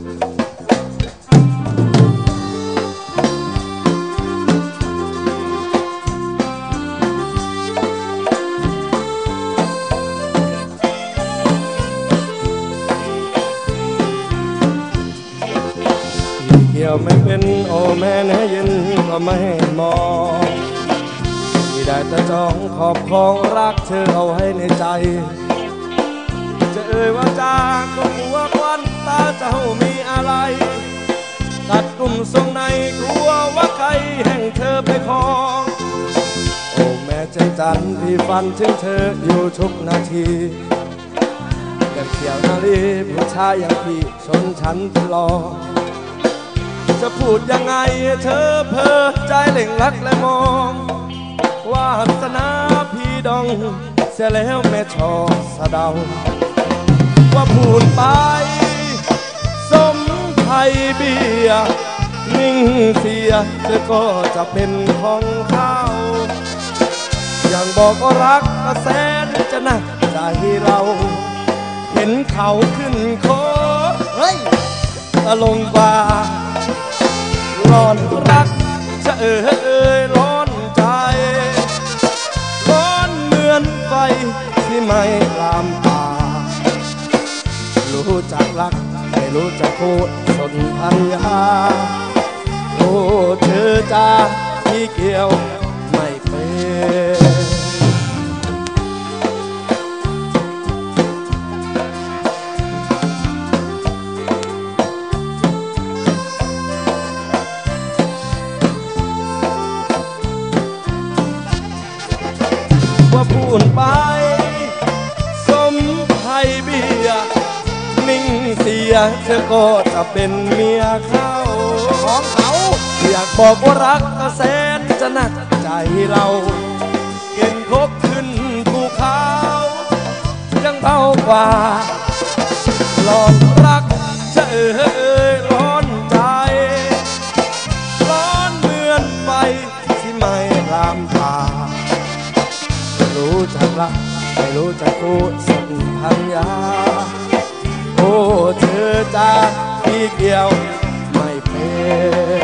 เกี่ยวไม่เป็นโอแม่นะยินก็ไม่มองที่ได้แต่จองขอบครองรักเธอเอาให้ในใจ เจ้ามีอะไร ตัดกลุ่มทรงในกลัวว่าใครแห่งเธอไปคองโอ้แม่ใจจันพี่ฝันถึงเธออยู่ทุกนาทีแต่เขียวนาลีผู้ชายอย่างพี่ชนฉันตลอดจะพูดยังไงเธอเพ้อใจเล่งรักและมองวาสนาพี่ดอง เสียแล้วแม่ชอสะเดา ว่าพูดไป ย นิ่งเสียเธอก็จะเป็นของเขาอย่างบอกก็รักก็แสนจะหนักใจเรา เห็นเขาขึ้นโคเฮ้ยตะลงกว่าร้อนรักจะเอ่ยร้อนใจ ร้อนเหมือนไฟที่ไม่ลามตารู้จักรัก ไม่รู้จักพูดสนพันยาโอ้เธอจ้าที่เกี่ยวไม่เป็นว่าพูดไป ยเธอก็จะเป็นเมียเขาของเขาอยากบอกว่ารักก็แสนจะหนักใจเราเกินคบขึ้นภูเขายังเบากว่าหลอนรักจะเอ่ยร้อนใจ ร้อนเหมือนไฟที่ไม่ลามตาไม่รู้จักรักไม่รู้จักพูดสัญพันยาโอ้ จ้าที่เกี่ยวไม่เป็น